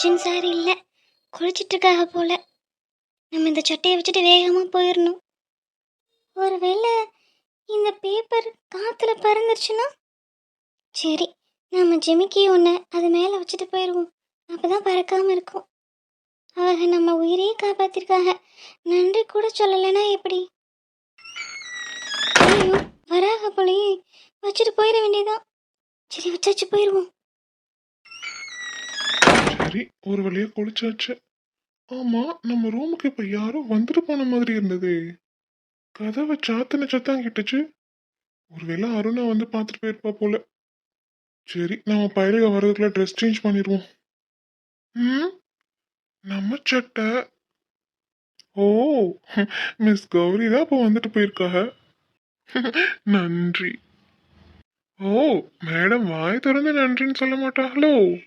Arjun sir இல்லை. குளிச்சிட்ருக்காக போல. நம்ம இந்த சட்டையை வச்சுட்டு வேகமாக போயிடணும் ஒருவேளை இந்த பேப்பர் காற்றுல பறந்துருச்சுன்னா? சரி நம்ம ஜிமிக்கி ஒன்று அது மேலே வச்சுட்டு போயிடுவோம் அப்போ தான் பறக்காமல் இருக்கும். அவங்க நம்ம உயிரையே காப்பாத்திருக்காங்க நன்றி கூட சொல்லலைன்னா எப்படி? வராக போலயே. வச்சுட்டு போயிட வேண்டியதான் சரி வச்சாச்சு போயிடுவோம் சரி ஒரு வழியா குளிச்சாச்சு. ஆமா நம்ம ரூமுக்கு இப்ப யாரும் வந்துட்டு போன மாதிரி இருந்தது. கதவை சாத்தின சத்தம் கிட்டுச்சு. ஒருவேளை அருணா வந்து பார்த்துட்டு போயிருப்பா போல. சரி நம்ம பயிலுக வர்றதுக்குள்ள ட்ரெஸ் சேஞ்ச் பண்ணிடுவோம். ம்? நம்ம சட்டை. ஓ மிஸ் கௌரி தான் இப்போ வந்துட்டு போயிருக்காக. நன்றி. ஓ மேடம் வாய் திறந்து நன்றின்னு சொல்ல மாட்டாங்களோ?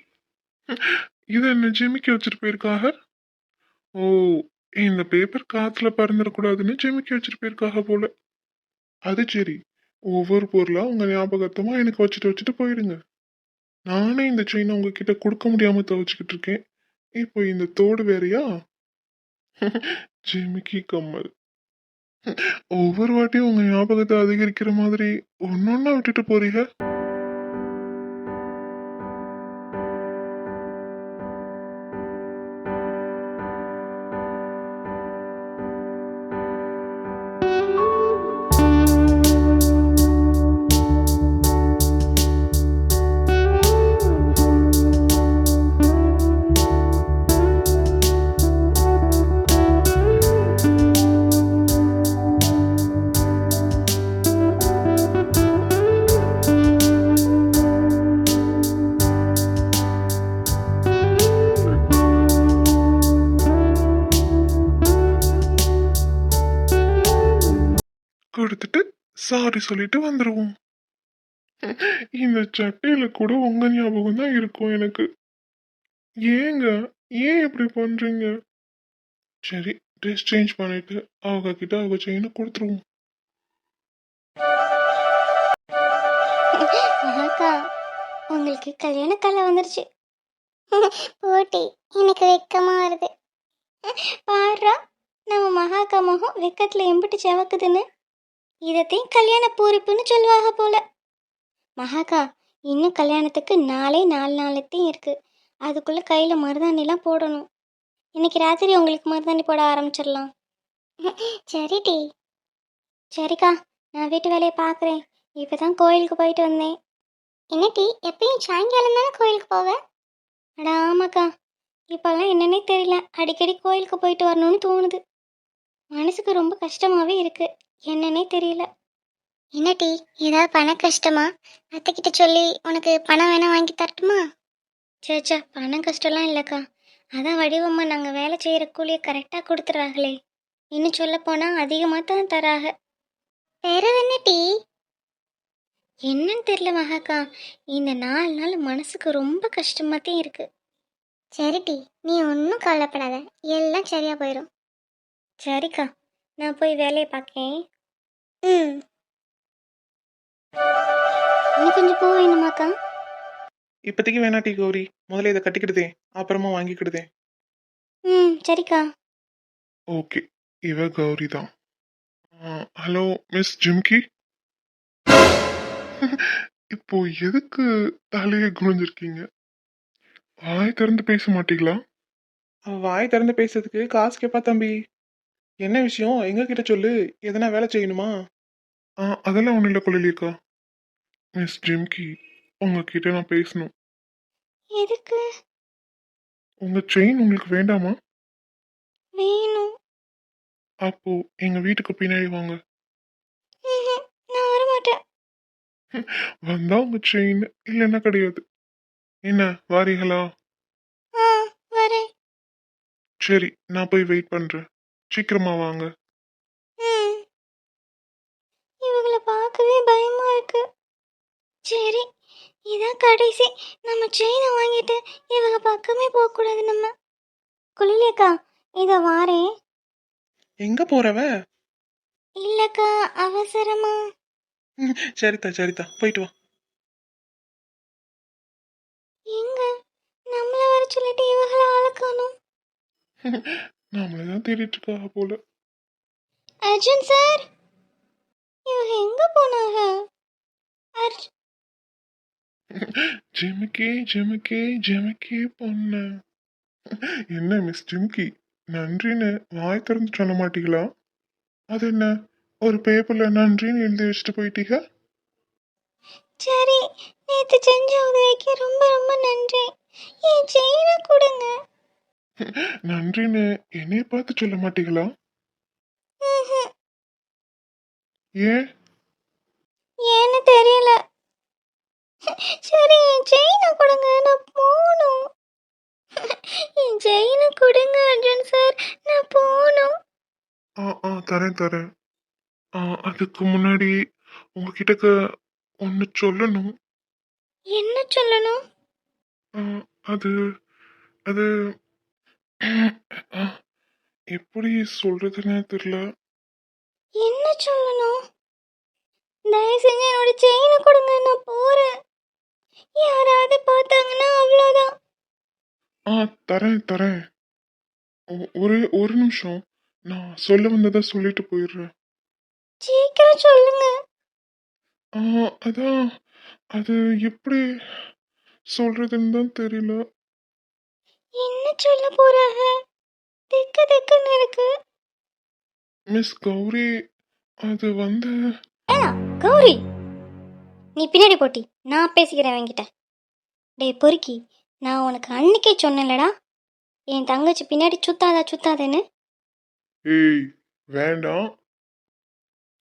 இது என்ன ஜிமிக்கி வச்சுட்டு போயிருக்காக? ஓ இந்த பேப்பர் காத்துல பறந்துடக்கூடாதுன்னு ஜிமிக்கி வச்சுட்டு போயிருக்காக போல. அது சரி. ஒவ்வொரு பொருளா உங்க ஞாபகத்தமா எனக்கு வச்சுட்டு வச்சுட்டு போயிடுங்க நானே இந்த செயினை உங்ககிட்ட கொடுக்க முடியாம துவச்சிக்கிட்டு இருக்கேன். இப்போ இந்த தோடு வேறையா? ஜிமிக்கி கம்மல். ஒவ்வொரு வாட்டியும் உங்க ஞாபகத்தை அதிகரிக்கிற மாதிரி ஒன்னொன்னா விட்டுட்டு போறீங்க? சாரி சொல்லிட்டு வந்துடுவோம் இந்த சட்டையில கூட உங்க ஞாபகம் தான் இருக்கும் எனக்கு. ஏங்க ஏன் இப்படி பண்றீங்க? சரி ட்ரெஸ் சேஞ்ச் பண்ணிட்டு அவங்க கிட்ட அவங்க செயினை கொடுத்துருவோம். அக்கா உங்களுக்கு கல்யாண கலை வந்துருச்சு. போட்டி எனக்கு வெக்கமா வருது பாடுறா நம்ம மகாக்கா முகம் வெக்கத்துல எம்பிட்டு செவக்குதுன்னு இதத்தையும் கல்யாண பூரிப்புன்னு சொல்லுவாங்க போல. மகாக்கா இன்னும் கல்யாணத்துக்கு நாளே நாலு நாளத்தையும் இருக்கு. அதுக்குள்ள கையில மருதாணிலாம் போடணும். இன்னைக்கு ராத்திரி உங்களுக்கு மருதாணி போட ஆரம்பிச்சிடலாம். சரி டி. சரிக்கா நான் வீட்டு வேலையை பார்க்குறேன் இப்போ தான் கோயிலுக்கு போயிட்டு வந்தேன். என்ன டி எப்பயும் சாயங்காலம் தானே கோயிலுக்கு போவேன் அட ஆமாக்கா. இப்போல்லாம் என்னன்னே தெரியல. அடிக்கடி கோயிலுக்கு போயிட்டு வரணும்னு தோணுது. மனசுக்கு ரொம்ப கஷ்டமாகவே இருக்குது என்னன்னே தெரியல. என்னடி ஏதாவது பண கஷ்டமா? அத்தைக்கிட்ட சொல்லி உனக்கு பணம் வேணா வாங்கி தரட்டுமா? சேச்சா பணம் கஷ்டம்லாம் இல்லைக்கா. அதான் வடிவம்மா நாங்கள் வேலை செய்கிற கூலியை கரெக்டாக கொடுத்துறாங்களே இன்னும் சொல்ல போனால் அதிகமாக தான் தராக வேற என்ன டீ என்னன்னு தெரியல மகாக்கா. இந்த நாலு நாள் மனசுக்கு ரொம்ப கஷ்டமாத்தான் இருக்கு. சரி டீ நீ ஒன்றும் கவலைப்படாத. எல்லாம் சரியாக போயிடும் சரிக்கா நான் போய் வேலையை பார்க்கேன் ம். இன்னும் கொஞ்சம் பூ வேணுமாக்கா? இப்போதைக்கு வேணாட்டி கௌரி. முதல்ல இதை கட்டிக்கிடுதே. அப்புறமா வாங்கிக்கிடுதே. ம் சரிக்கா. ஓகே. இவ கௌரி தான். ஹலோ மிஸ் ஜிம்கி? இப்போ எதுக்கு தலையை குனிஞ்சிருக்கீங்க? வாய் திறந்து பேச மாட்டீங்களா? வாய் திறந்து பேசுறதுக்கு காசு கேப்பா தம்பி. என்ன விஷயம்? எங்க கிட்ட சொல்லு. எதனா வேலை செய்யணுமா? ஆ அதெல்லாம் ஒன்றும் இல்லை கொள்ளலியக்கா மிஸ் ஜிம்கி உங்ககிட்ட நான் பேசணும். எதுக்கு? உங்க செயின் உங்களுக்கு வேண்டாமா? வேணும். அப்போ எங்க வீட்டுக்கு பின்னாடி வாங்க. ம்ஹும், நான் வரமாட்டேன். வந்தா உங்க செயின் இல்லைன்னா கிடையாது. என்ன வாரீங்களா? ஆ வரேன். சரி நான் போய் வெயிட் பண்றேன். சீக்கிரமா வாங்க. இவங்கள பார்க்கவே பயமா இருக்கு. சரி இதான் கடைசி. நம்ம செயினை வாங்கிட்டு இவங்க பக்கமே போகக்கூடாது நம்ம. குளிலேக்கா இதை வாரேன். எங்க போறவ? இல்லக்கா அவசரமா. சரிதா சரிதா. போயிட்டு வா. எங்க? நம்மள வர சொல்லி தேடிட்டு இவங்கள ஆளுக்கானும் நம்மளை தான் தேடிட்டு இருக்காக போல. அர்ஜுன் சார் இவங்க எங்க போனாங்க? அர்ஜ் ஜிமிக்கி ஜிமிக்கி ஜிமிக்கி பொண்ணு. என்ன மிஸ் ஜிமிக்கி? நன்றின்னு வாய் திறந்து சொல்ல மாட்டீங்களா? அது என்ன ஒரு பேப்பர்ல நன்றின்னு எழுதி வச்சுட்டு போயிட்டீங்க? சரி நேத்து செஞ்ச உதவிக்கு ரொம்ப ரொம்ப நன்றி. என் செயினை கொடுங்க. நன்றின்னு என்னைய பார்த்து சொல்ல மாட்டீங்களா. ஏன்? ஏன்னு தெரியல. சரி என் செயினை கொடுங்க. நான் போகணும். என் செயினை கொடுங்க அர்ஜுன் சார். நான் போகணும். ஆ ஆ தரேன் தரேன். ஆ அதுக்கு முன்னாடி உங்ககிட்ட ஒன்று சொல்லணும். என்ன சொல்லணும்? ஆ, அது அது எப்படி சொல்றதுன்னு தெரியல என்ன சொல்லணும்? தயவு செஞ்சு என்னோட செயினை கொடுங்க நான் போறேன். யாராவது பார்த்தாங்கன்னா அவ்வளோதான் ஆ தரேன் தரேன். ஒரு ஒரு நிமிஷம். நான் சொல்ல வந்ததை சொல்லிட்டு போயிடுறேன். சீக்கிரம் சொல்லுங்க. ஆ அதான். அது எப்படி சொல்றதுன்னு தான் தெரியல. என்ன சொல்ல போறாங்க திக்கு திக்குன்னு இருக்கு. மிஸ் கௌரி அது வந்து கௌரி! நீ பின்னாடி போட்டி நான் பேசிக்கிறேன் அவன்கிட்ட. டேய் பொறுக்கி நான் உனக்கு அன்னைக்கே சொன்னேன்லடா. என் தங்கச்சி பின்னாடி சுத்தாதா சுத்தாதேன்னு? ஏய் வேண்டாம்.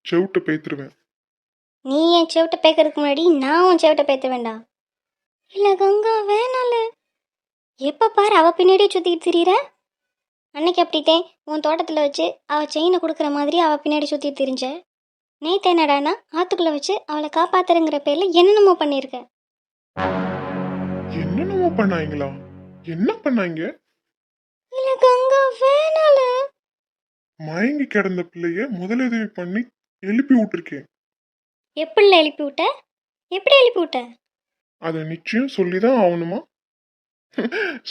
செவிட்ட பேத்துருவேன். நீ என் செவிட்ட பேக்கறதுக்கு முன்னாடி நான் உன் செவிட்ட பேத்த வேண்டாம் இல்ல கங்கா வேணால எப்ப பாரு அவ பின்னாடியே சுத்திட்டு திரியிற? அன்னைக்கு அப்படித்தேன் உன் தோட்டத்துல வச்சு அவ செயினை கொடுக்குற மாதிரி அவ பின்னாடி சுத்திட்டு திரிஞ்ச. நேத்து என்னடானா ஆத்துக்குள்ள வச்சு அவளை காப்பாத்துறங்கிற பேர்ல என்னென்னமோ பண்ணிருக்க. என்னென்னமோ பண்ணாங்களா என்ன பண்ணாங்க இல்ல கங்கா வேணால. மயங்கி கிடந்த பிள்ளைய முதலுதவி பண்ணி எழுப்பி விட்டுருக்கேன். எப்படி எழுப்பி விட்ட? எப்படி எழுப்பி விட்ட? அதை நிச்சயம் சொல்லிதான் ஆகணுமா?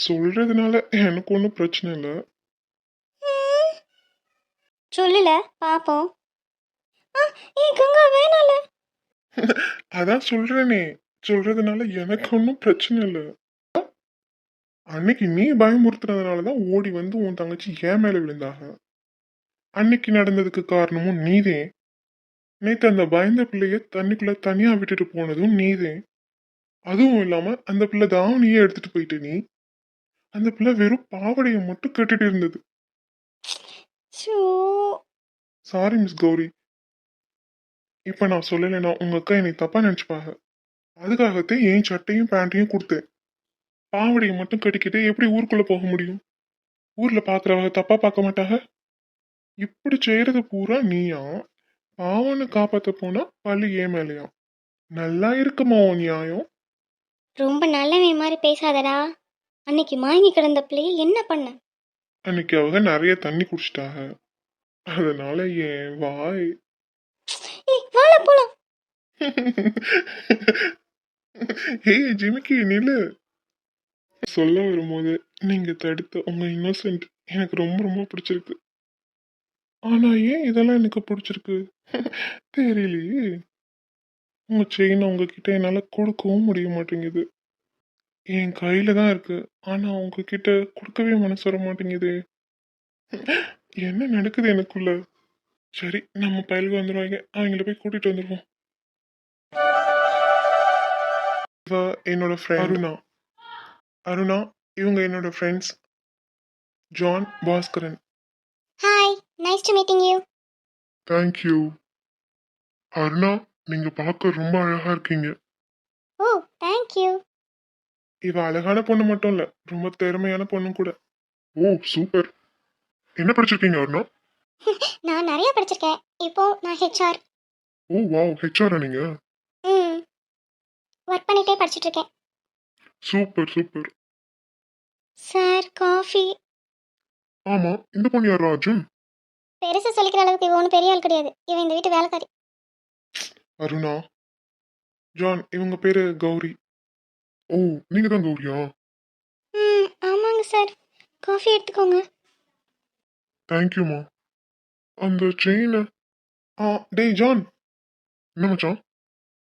சொல்றதுனால எனக்கு ஒன்றும் பிரச்சனை இல்லை. சொல்லல பாப்போம். வேணால அதான் சொல்றேனே. சொல்றதுனால எனக்கு ஒன்றும் பிரச்சனை இல்லை. அன்னைக்கு நீ பயமுறுத்துறதுனால தான் ஓடி வந்து உன் தங்கச்சி ஏன் மேல விழுந்தாக. அன்னைக்கு நடந்ததுக்கு காரணமும் நீதே. நேத்து அந்த பயந்த பிள்ளைய தண்ணிக்குள்ள தனியா விட்டுட்டு போனதும் நீதே. அதுவும் இல்லாம அந்த பிள்ளை தாவணியே எடுத்துட்டு போயிட்டு நீ. அந்த பிள்ளை வெறும் பாவடையை மட்டும் கட்டிட்டு இருந்தது. Sorry miss Gowri. இப்ப நான் சொல்லலைன்னா உங்க அக்கா என்னை தப்பா நினைச்சுப்பாங்க அதுக்காகத்தான் என் சட்டையும் பேண்ட்டையும் கொடுத்தேன். பாவடையை மட்டும் கட்டிக்கிட்டு எப்படி ஊருக்குள்ள போக முடியும்? ஊர்ல பாக்குறவங்க தப்பா பார்க்க மாட்டாங்க இப்படி செய்யறது பூரா நீயா? பாவனை காப்பாத்த போனா பள்ளி ஏன் மேலையா? நல்லா இருக்குமா உன் நியாயம்? ரொம்ப நல்லவன் மாதிரி பேசாதடா. அன்னைக்கு மாங்கி கிடந்த பிள்ளைய என்ன பண்ண? அன்னைக்கு அவங்க நிறைய தண்ணி குடிச்சிட்டாங்க. அதனால என் வாய் வாழ போலாம் ஏய் ஜிமிக்கி நில்லு. சொல்ல வரும்போது நீங்க தடுத்த உங்க இன்னோசென்ட் எனக்கு ரொம்ப ரொம்ப பிடிச்சிருக்கு. ஆனா ஏன் இதெல்லாம் எனக்கு பிடிச்சிருக்கு? தெரியலையே. உங்க செயின் உங்ககிட்ட என்னால கொடுக்கவும் முடிய மாட்டேங்குது. என் கையில தான் இருக்கு. ஆனா உங்ககிட்ட கொடுக்கவே மனசு வர மாட்டேங்குது. என்ன நடக்குது எனக்குள்ள? சரி நம்ம பயலுக்கு வந்துடுவாங்க அவங்கள போய் கூட்டிட்டு வந்துடுவோம் என்னோட ஃப்ரெண்ட் அருணா. அருணா இவங்க என்னோட friends John Baskaran. Hi nice to meeting you thank you Aruna நீங்க பார்க்க ரொம்ப அழகா இருக்கீங்க. ஓ தேங்க் யூ இவ அழகான பொண்ணு மட்டும் இல்ல ரொம்ப திறமையான பொண்ணு கூட. ஓ சூப்பர் என்ன படிச்சிருக்கீங்க அருணா? நான் நிறைய படிச்சிருக்கேன். இப்போ நான் ஹெச்ஆர் ஓ வாவ் ஹெச்ஆரா நீங்க? ம். ஒர்க் பண்ணிட்டே படிச்சிட்டு இருக்கேன் சூப்பர் சூப்பர் சார் காஃபி ஆமா இந்த பொண்ணு யாரா அர்ஜுன் பெருசா சொல்லிக்கிற அளவுக்கு இவன் ஒன்றும் பெரிய ஆள் கிடையாது. இவன் இந்த வீட்டு வேலைக்காரி. அருணா? ஜான் இவங்க பேரு கௌரி. ஓ நீங்க தான் கௌரியா? ம் ஆமாங்க சார். காஃபி எடுத்துக்கோங்க. தேங்க்யூம்மா அந்த செயின் ஆ டேய் ஜான். என்ன மச்சான்?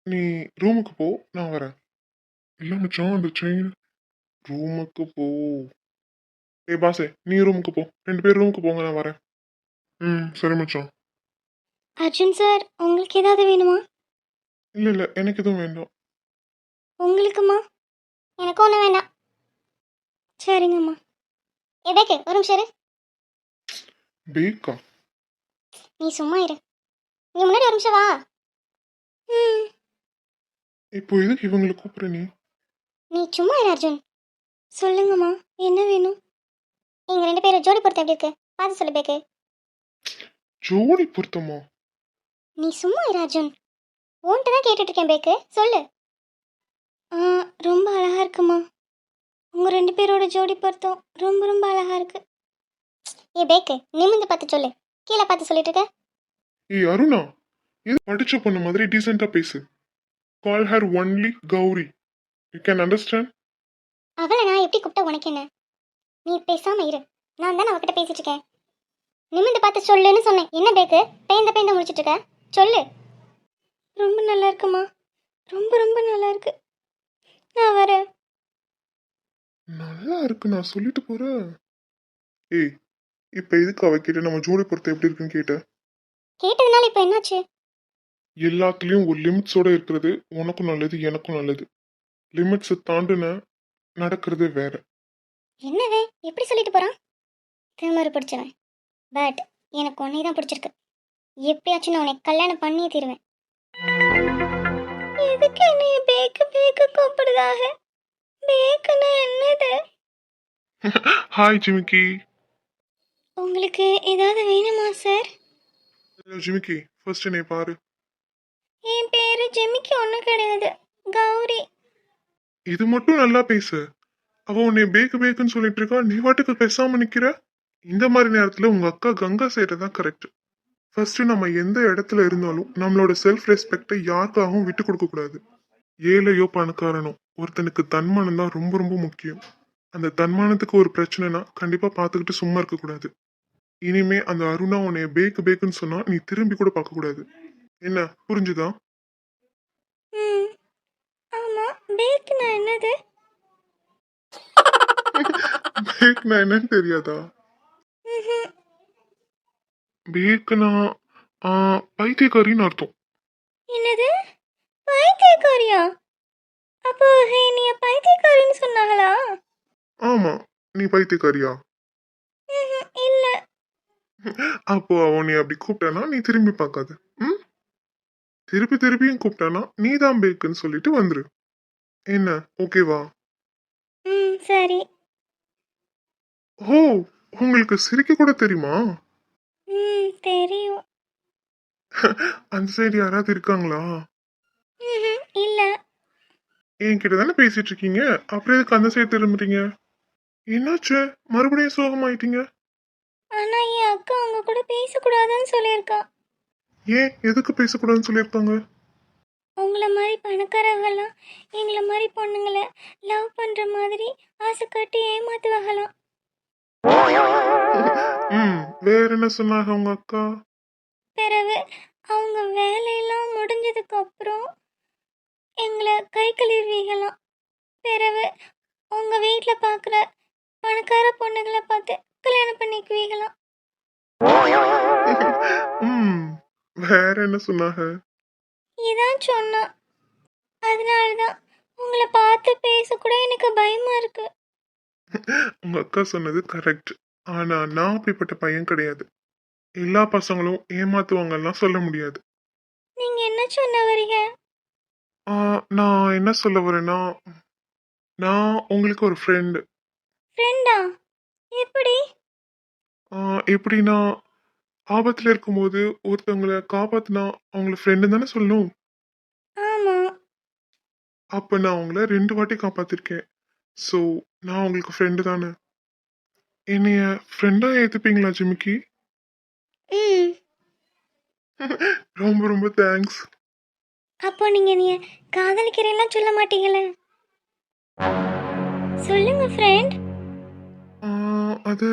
நீ ரூமுக்கு போ நான் வரேன். இல்லை மச்சான் அந்த செயின் ரூமுக்கு போ. ஏய் பாசே நீ ரூமுக்கு போ. ரெண்டு பேர் ரூமுக்கு போங்க நான் வரேன். ம் சரி மச்சான். அர்ஜுன் சார் உங்களுக்கு ஏதாவது வேணுமா? இல்லை இல்லை. எனக்கு எதுவும் வேண்டாம். உங்களுக்குமா? எனக்கு ஒன்றும் வேண்டாம். சரிங்கம்மா. எதற்கு ஒரு நிமிஷம் இரு. பேக்கா? நீ சும்மா இரு. நீ முன்னாடி ஒரு நிமிஷம் வா. ம். இப்போ எதுக்கு இவங்களை கூப்பிட்ற நீ? நீ சும்மா இரு அர்ஜுன். சொல்லுங்கம்மா என்ன வேணும்? எங்கள் ரெண்டு பேரும் ஜோடி பொறுத்த எப்படி இருக்கு? பார்த்து சொல்லு பேக்கு. ஜோடி பொருத்தமா? நீ சும்மா இரு அர்ஜுன். உன்கிட்ட தான் கேட்டுட்டு இருக்கேன் பேக்கு. சொல்லு. ரொம்ப அழகா இருக்குமா. உங்க ரெண்டு பேரோட ஜோடி பொருத்தம் ரொம்ப ரொம்ப அழகா இருக்கு. ஏ பேக்கு நிமிந்து பார்த்து சொல்லு. கீழே பார்த்து சொல்லிட்டு இருக்க ஏய் அருணா இது படிச்ச பொண்ணு மாதிரி டீசெண்டா பேசு. Call her only Gowri. You can understand அவளை நான் எப்படி கூப்பிட்டா உனக்கு என்ன? நீ பேசாம இரு. நான் தானே அவகிட்ட பேசிட்டு இருக்கேன் நிமிந்து பார்த்து சொல்லுன்னு சொன்னேன். என்ன பேக்கு? பேந்த பேந்த முடிச்சிட்டு இருக்க சொல்லு. ரொம்ப நல்லா இருக்குமா ரொம்ப ரொம்ப நல்லா இருக்கு நான் வரேன். நல்லா இருக்கு நான் சொல்லிட்டு போறேன். ஏய் இப்ப எதுக்கு அவ கிட்ட நம்ம ஜோடி பொறுத்த எப்படி இருக்குன்னு கேட்ட? கேட்டதுனால இப்போ என்னாச்சு? எல்லாத்துலயும் ஒரு லிமிட்ஸோட இருக்கிறது உனக்கும் நல்லது எனக்கும் நல்லது. லிமிட்ஸை தாண்டுன நடக்கிறதே வேற. என்னவே? எப்படி சொல்லிட்டு போறான்? திமிரு பிடிச்சவன். பட் எனக்கு உன்னை தான் பிடிச்சிருக்கு. எப்படியாச்சும் நான் உன்னை கல்யாணம் பண்ணியே தீருவேன். எதுக்கு என்னைய பேக்கு பேக்கு கூப்பிடுதாக பேக்குன்னா என்னது? ஹாய் ஜிமிக்கி. உங்களுக்கு ஏதாவது வேணுமா சார்? ஜிமிக்கி ஃபர்ஸ்ட் என்னை பாரு. என் பேரு ஜெமிக்கு ஒன்றும் கிடையாது. கௌரி. இது மட்டும் நல்லா பேசு. அவ உன்னை பேக்கு பேக்குன்னு சொல்லிட்டு இருக்கா நீ வாட்டுக்கு பேசாம நிக்கிற? இந்த மாதிரி நேரத்துல உங்க அக்கா கங்கா செய்யறதுதான் கரெக்ட் ஃபர்ஸ்ட் நம்ம எந்த இடத்துல இருந்தாலும் நம்மளோட செல்ஃப் ரெஸ்பெக்டை யாருக்காகவும் விட்டு கொடுக்க கூடாது. ஏழையோ பணக்காரனோ ஒருத்தனுக்கு தன்மானம் தான் ரொம்ப ரொம்ப முக்கியம். அந்த தன்மானத்துக்கு ஒரு பிரச்சனைனா கண்டிப்பா பார்த்துக்கிட்டு சும்மா இருக்க கூடாது. இனிமே அந்த அருணா உன்னை பேக்கு பேக்குன்னு சொன்னா நீ திரும்பி கூட பார்க்க கூடாது. என்ன புரிஞ்சுதா? ம் ஆமாம் பேக்குனா என்னது? பேக்னா என்னன்னு தெரியாதா. பேக்குனா பைத்தியக்காரின்னு அர்த்தம். என்னது? பைத்தியக்காரியா? அப்போ நீ பைத்தியக்காரின்னு சொன்னாங்களா? ஆமா நீ பைத்தியக்காரியா? இல்ல. அப்போ அவன் நீ அப்படி கூப்பிட்டானா நீ திரும்பி பார்க்காத. ம்? திருப்பி திருப்பியும் கூப்பிட்டானா நீ தான் பேக்குன்னு சொல்லிட்டு வந்துரு. என்ன ஓகேவா? ம் சரி. ஓ உங்களுக்கு சிரிக்க கூட தெரியுமா? ம் தெரியும். அந்த சைடு யாராவது இருக்காங்களா? இல்ல. என்கிட்ட தானே பேசிட்டு இருக்கீங்க அப்புறம் எதுக்கு அந்த சைடு திரும்புறீங்க? என்னாச்சு? மறுபடியும் சோகமாயிட்டீங்க? ஆனா என் அக்கா அவங்க கூட பேசக்கூடாதுன்னு சொல்லியிருக்கா. ஏன்? எதுக்கு பேசக்கூடாதுன்னு சொல்லியிருக்காங்க? உங்கள மாதிரி பணக்காரங்களாம் எங்களை மாதிரி பொண்ணுங்களை லவ் பண்ற மாதிரி ஆசை காட்டி ஏமாத்துவாங்களாம். ம். வேற என்ன சொன்னாங்க உங்க அக்கா? பிறகு அவங்க வேலையெல்லாம் முடிஞ்சதுக்கு அப்புறம் எங்களை கை கழுவிகளாம் பிறகு உங்க வீட்டில் பார்க்குற பணக்கார பொண்ணுங்களை பார்த்து கல்யாணம் பண்ணிக்குவீங்களாம். ம் வேற என்ன சொன்னாங்க? இதான் சொன்னா அதனால தான் உங்களை பார்த்து பேசக்கூட எனக்கு பயமா இருக்கு. உங்க அக்கா சொன்னது கரெக்ட் ஆனா நான் அப்படிப்பட்ட பையன் கிடையாது. எல்லா பசங்களும் ஏமாத்துவாங்கலாம் சொல்ல முடியாது. நீங்க என்ன சொன்ன வரீங்க? ஆ, நான் என்ன சொல்ல வரேன்னா நான் உங்களுக்கு ஒரு ஃப்ரெண்டு ஃப்ரெண்டா எப்படி? எப்படின்னா ஆபத்துல இருக்கும்போது ஒருத்தவங்களை காப்பாத்தினா அவங்கள ஃப்ரெண்டு தானே சொல்லணும்? ஆமா. அப்ப நான் அவங்கள ரெண்டு வாட்டி காப்பாத்திருக்கேன். ஸோ நான் உங்களுக்கு ஃப்ரெண்டு தானே? என்னைய ஃப்ரெண்டா ஏத்துப்பீங்களா ஜிமிக்கி? ரொம்ப ரொம்ப தேங்க்ஸ் அப்போ நீங்க நீ காதலிக்கிறேன்லாம் சொல்ல மாட்டீங்களே? சொல்லுங்க ஃப்ரெண்ட் அது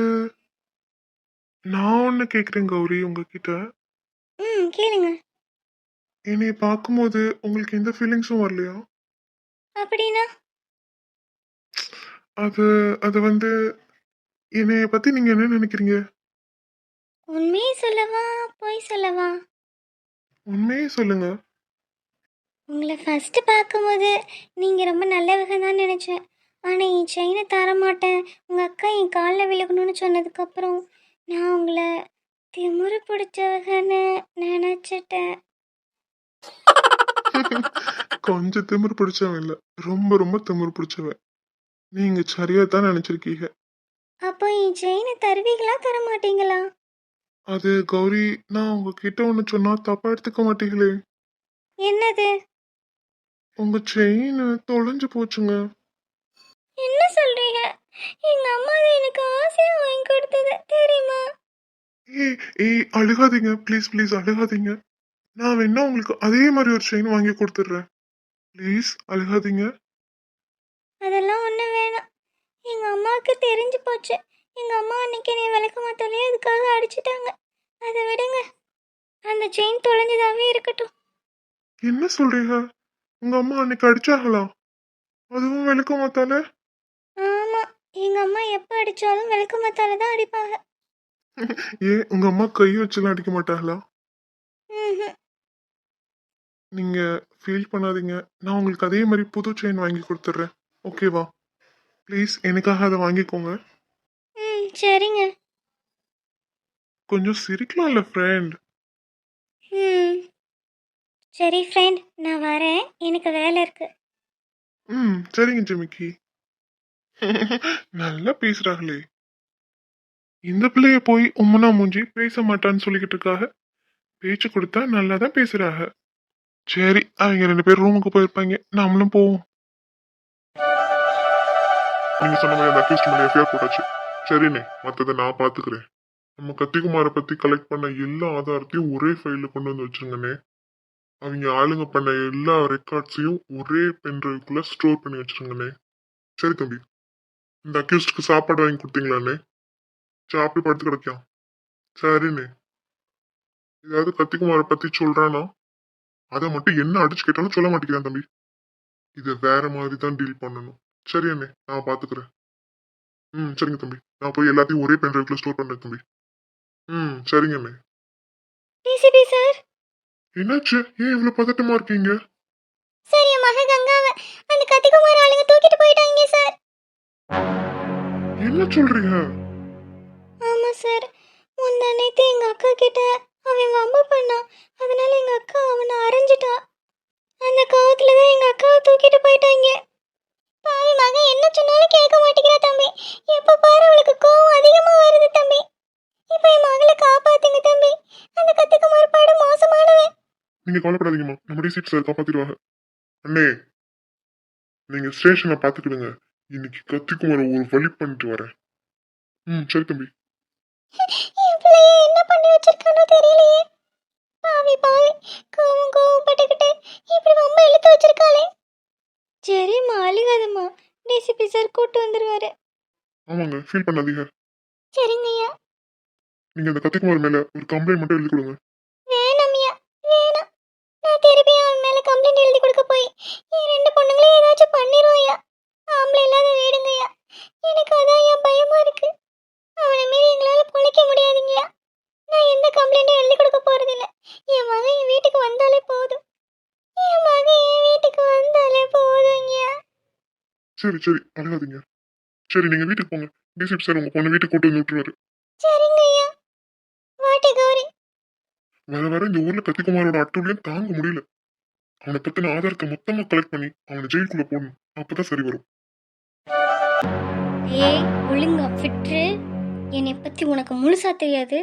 நான் ஒன்று கேட்குறேன் கௌரி உங்ககிட்ட. ம் கேளுங்க. என்னை பார்க்கும்போது உங்களுக்கு எந்த ஃபீலிங்ஸும் வரலையா? அப்படின்னா? அது அது வந்து என்னைய பற்றி நீங்கள் என்ன நினைக்கிறீங்க? உண்மையை சொல்லவா? பொய் சொல்லவா? உண்மையே சொல்லுங்க. உங்களை ஃபஸ்ட்டு பார்க்கும்போது நீங்கள் ரொம்ப நல்லவங்க தான் நினச்சேன். ஆனால் என் செயினை தர மாட்டேன் உங்கள் அக்கா என் காலில் விழுகணும்னு சொன்னதுக்கப்புறம் நான் உங்களை திமிரு பிடிச்சவங்கன்னு நினச்சிட்டேன். கொஞ்சம் திமிரு பிடிச்சவன் இல்லை. ரொம்ப ரொம்ப திமிரு பிடிச்சவன். நீங்கள் சரியாக தான் நினச்சிருக்கீங்க. அப்போ என் செயினை தருவீங்களா தர மாட்டீங்களா அது கௌரி நான் உங்ககிட்ட ஒன்று சொன்னால் தப்பாக எடுத்துக்க மாட்டீங்களே. என்னது? உங்கள் செயின் தொலைஞ்சு போச்சுங்க. என்ன சொல்கிறீங்க எங்கள் அம்மா எனக்கு ஆசையாக வாங்கி கொடுத்தது தெரியுமா? ஏய் ஏய் அழுகாதீங்க. Please please அழுகாதீங்க. நான் வேணா உங்களுக்கு அதே மாதிரி ஒரு செயின் வாங்கி கொடுத்துட்றேன். ப்ளீஸ் அழுகாதீங்க. அதெல்லாம் ஒன்றும் வேணாம். எங்கள் அம்மாவுக்கு தெரிஞ்சு போச்சு. எங்கள் அம்மா அன்னைக்கு என்னை விளக்க மாத்தாலே அதுக்காக அடிச்சிட்டாங்க. அதை விடுங்க. அந்த செயின் தொலைஞ்சதாகவே இருக்கட்டும். என்ன சொல்றீங்க? உங்க அம்மா அன்னைக்கு அடிச்சாங்களா? அதுவும் விளக்க மாத்தால ஆமாம் எங்கள் அம்மா எப்போ அடித்தாலும் விளக்க மாத்தால தான் அடிப்பாங்க. ஏன் உங்க அம்மா கை வச்சுலாம் அடிக்க மாட்டாங்களா? ம்ஹும். நீங்க ஃபீல் பண்ணாதீங்க. நான் உங்களுக்கு அதே மாதிரி புது செயின் வாங்கி கொடுத்துட்றேன். ஓகேவா ப்ளீஸ் எனக்காக அதை வாங்கிக்கோங்க. ம் சரிங்க. கொஞ்சம் சிரிக்கலாம்ல ஃப்ரெண்ட் ம். சரி ஃப்ரெண்ட் நான் வரேன். எனக்கு வேலை இருக்குது ம் சரிங்க ஜிமிக்கி. நல்லா பேசுறாங்களே. இந்த பிள்ளைய போய் உம்மனா மூஞ்சி பேச மாட்டான்னு சொல்லிக்கிட்டு இருக்காக. பேச்சு கொடுத்தா நல்லா தான் பேசுறாங்க சரி அவங்க ரெண்டு பேரும் ரூமுக்கு போயிருப்பாங்க. நாமளும் போவோம். நீங்க சொன்ன மாதிரி அந்த அக்யூஸ்ட் மேலே எஃப்ஐஆர் போட்டாச்சு. சரிண்ணே மற்றதை நான் பார்த்துக்கிறேன் நம்ம கத்திகுமாரை பற்றி கலெக்ட் பண்ண எல்லா ஆதாரத்தையும் ஒரே ஃபைலில் கொண்டு வந்து வச்சிருங்கண்ணே அவங்க ஆளுங்க பண்ண எல்லா ரெக்கார்ட்ஸையும் ஒரே பென்ட்ரைவ்க்குள்ள ஸ்டோர் பண்ணி வச்சிருங்கண்ணே சரி தம்பி. இந்த அக்யூஸ்டுக்கு சாப்பாடு வாங்கி கொடுத்தீங்களாண்ணே சாப்பிட்டு படுத்து கிடைக்கும் சரிண்ணே ஏதாவது கத்திக்குமாரை பற்றி சொல்கிறானா அதை மட்டும் என்ன அடிச்சு கேட்டாலும் சொல்ல மாட்டேங்கிறான் தம்பி. இதை வேற மாதிரி தான் டீல் பண்ணணும். சரி அண்ணே. நான் பாத்துக்கிறேன். ம் சரிங்க தம்பி. நான் போய் எல்லாத்தையும் ஒரே பென்ட்ரைவ்க்குள்ள ஸ்டோர் பண்றேன் தம்பி. ம் சரிங்க அண்ணே. டிசிபி சார் என்னாச்சு? ஏன் இவ்வளவு பதட்டமா இருக்கீங்க? சரி என் மக கங்காவை அந்த கத்திக்குமார் ஆளுங்க தூக்கிட்டு போயிட்டாங்க சார் என்ன சொல்றீங்க? ஆமாம் சார் முந்தா நேற்று எங்கள் அக்கா கிட்ட அவன் வம்பு பண்ணான். அதனால எங்கள் அக்கா அவனை அரைஞ்சிட்டா. அந்த கோவத்தில் தான் எங்கள் அக்காவை தூக்கிட்டு போயிட்டாங்க. பாவி மகன் என்ன சொன்னாலும் கேட்க மாட்டேங்கிறா தம்பி. எப்போ பாரு அவளுக்கு கோவம் அதிகமாக வருது தம்பி. இப்போ என் மகளை காப்பாத்துங்க தம்பி. அந்த கத்திக்குமார் பாடு மோசமானவன். நீங்க கவலைப்படாதீங்கம்மா. நம்ம டிசிபி சார் காப்பாத்திடுவாங்க. அண்ணே நீங்க ஸ்டேஷனை பாத்துக்கிடுங்க இன்னைக்கு கத்திக்குமார ஒரு வழி பண்ணிட்டு வரேன். ம் சரி தம்பி. என்ன பண்ணி வச்சிருக்கானோ தெரியலையே. பாவி பாவி. கோவம் கோவம் பட்டுக்கிட்டு இப்படி வம்ப இழுத்து வச்சிருக்காளே. சரிம்மா அழுகாதம்மா. டிசிபி சார் கூட்டு வந்துருவாரு. ஆமாங்க ஃபீல் பண்ணாதீங்க. சரிங்கய்யா நீங்க அந்த கத்திக்குமார் மேல ஒரு கம்ப்ளைண்ட் மட்டும் எழுதி கொடுங்க. வேணாம்யா வேணாம். நான் திருப்பி அவன் மேல கம்ப்ளைண்ட் எழுதி கொடுக்க போய் என் ரெண்டு பொண்ணுங்களையும் ஏதாச்சும் பண்ணிடுவாயா ஆம்பளை இல்லாத வீடுங்கய்யா எனக்கு அதான் என் பயமா இருக்கு. அவனை மீறி எங்களால பொழைக்க முடியாதுங்கய்யா நான் எந்த கம்ப்ளைண்ட்டும் எழுதி கொடுக்க போறதில்ல. என் மகன் என் வீட்டுக்கு வந்தாலே போதும். என் மகன் என் வீட்டுக்கு வந்தாலே போதுங்கய்யா சரி சரி. அழுகாதீங்க. சரி நீங்க வீட்டுக்கு போங்க. டிசிபி சார் உங்க பொண்ணு வீட்டுக்கு கூட்டு வந்து விட்டுருவாரு. வர வர இந்த ஊர்ல கத்திக்குமாரோட அட்டூழியம் தாங்க முடியல. அவனை பத்தின ஆதாரத்தை மொத்தமா கலெக்ட் பண்ணி அவனை ஜெயிலுக்குள்ள போடணும். அப்பதான் சரி வரும். ஏய் ஒழுங்கா ஃபிட்ரு என்னை பத்தி உனக்கு முழுசா தெரியாது.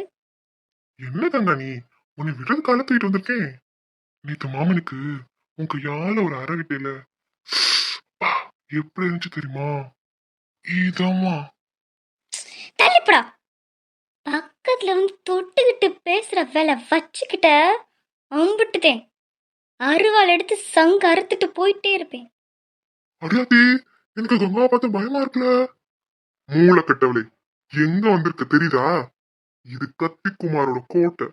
என்ன தங்கா நீ? உன்னை விடுறது கால தூக்கிட்டு வந்திருக்கேன். நேத்து மாமனுக்கு உன் கையால ஒரு அறை விட்டேல பா, எப்படி இருந்துச்சு தெரியுமா? இதமா. தள்ளிப்படா. பக்கத்துல வந்து தொட்டுக்கிட்டு பேசுற வேலை வச்சுக்கிட்ட அம்புட்டுதேன் அருவாள் எடுத்து சங்க அறுத்துட்டு போயிட்டே இருப்பேன். அடியாத்தி எனக்கு கங்காவை பார்த்து பயமா இருக்குல்ல? மூளை கட்டவளே எங்க வந்திருக்க தெரியுதா? இது கத்திக்குமாரோட கோட்டை.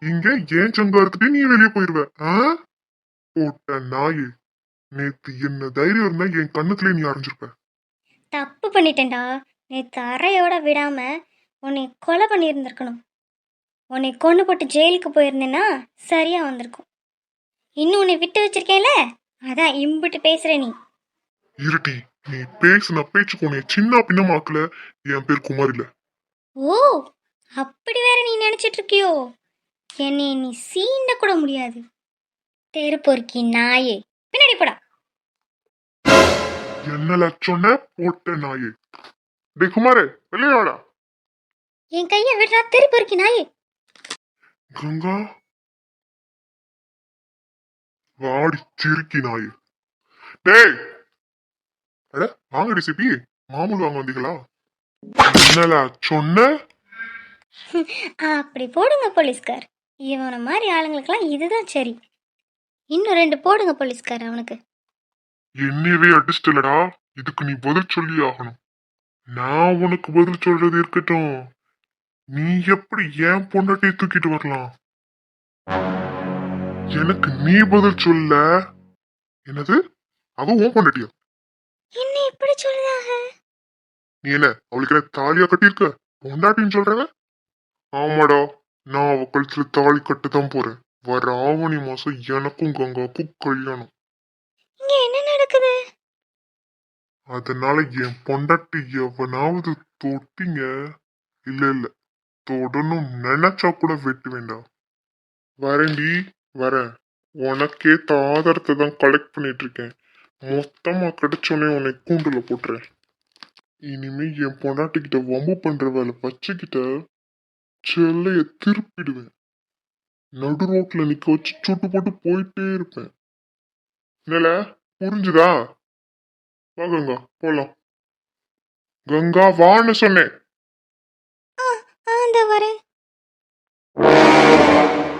இங்க ஏன் சங்கா எடுத்துட்டு நீ வெளியே போயிருவ ஆ? போட்ட நாயே. நேத்து என்ன தைரியம் இருந்தா என் கண்ணுக்குள்ளே நீ அரைஞ்சிருப்ப. தப்பு பண்ணிட்டேன்டா. நேற்று அறையோட விடாம உன்னை கொலை பண்ணியிருந்திருக்கணும். உன்னை கொண்டு போட்டு ஜெயிலுக்கு போயிருந்தேன்னா சரியா வந்திருக்கும். இன்னும் உன்னை விட்டு வச்சிருக்கேன்ல? அதான் இம்பிட்டு பேசுற நீ. இருட்டி நீ பேசின பேச்சுக்கு உன்னை சின்ன பின்னமாக்கல என் பேர் குமார் இல்ல ஓ அப்படி வேற நீ நினைச்சிட்டு இருக்கியோ என்னை நீ சீண்ட கூட முடியாது. தெரு பொறுக்கி நாயே. பின்னாடி போடா. என்ன சொன்ன? போட்ட நாயே. டே குமாரே வெளியாடா என் கையை விடுறா தெரு பொறுக்கி நாயே. கங்கா. வாடி சிரிக்கி நாயே. டேய். அட வாங்கடி சிப்பி மாமூல் வாங்க வந்தீங்களா? என்னலா சொன்ன? அப்படி போடுங்க போலீஸ்கார். இவனை மாதிரி ஆளுங்களுக்கெல்லாம் இதுதான் சரி. இன்னும் ரெண்டு போடுங்க போலீஸ்கார் அவனுக்கு. என்னவே அடிச்சிட்டலடா. இதுக்கு நீ பதில் சொல்லி ஆகணும். நான் உனக்கு பதில் சொல்றது இருக்கட்டும். நீ எப்படி ஏன் பொண்டாட்டியை தூக்கிட்டு வரலாம்? எனக்கு நீ பதில் சொல்ல. என்னது? அவ உன் பொண்டாட்டியா? என்ன இப்படி சொல்லுதாக நீ என்ன அவளுக்கு என்ன தாலியா கட்டியிருக்க? பொண்டாட்டின்னு சொல்றவ ஆமாடா நான் அவ கழுத்துல தாலி கட்டதான் போறேன். வர ஆவணி மாசம் எனக்கும் கங்காக்கும் கல்யாணம். இங்க என்ன நடக்குது? அதனால என் பொண்டாட்டி எவனாவது தொட்டிங்க? இல்ல இல்ல. தொடணும் நினைச்சா கூட வெட்டு வேண்டாம் வரேன்டி வரேன். உனக்கே ஆதாரத்தை தான் கலெக்ட் பண்ணிட்டு இருக்கேன். மொத்தமா கிடைச்சோன்னே உன்னை கூண்டுல போட்டுறேன். இனிமே என் பொண்டாட்டிக்கிட்ட வம்பு பண்ற வேலை வச்சுக்கிட்ட செல்லைய திருப்பிடுவேன். நடு ரோட்ல நிக்க வச்சு சுட்டு போட்டு போயிட்டே இருப்பேன். என்னல புரிஞ்சுதா? வா கங்கா போலாம். கங்கா வான்னு சொன்னேன்.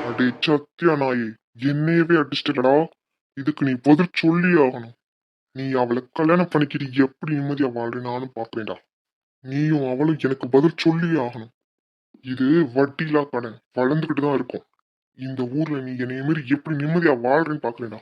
அடே சத்தியா நாயே என்னையவே அடிச்சிட்டடா இதுக்கு நீ பதில் சொல்லி ஆகணும். நீ அவளை கல்யாணம் பண்ணிக்கிட்டு எப்படி நிம்மதியா வாழ்றேன்னு நானும் பாக்குறேன்டா நீயும் அவளும் எனக்கு பதில் சொல்லி ஆகணும். இது வட்டிலா கடன் வளர்ந்துகிட்டு தான் இருக்கும். இந்த ஊர்ல நீ என்னைய மாரி எப்படி நிம்மதியா வாழ்றேன்னு பாக்குறேன்டா.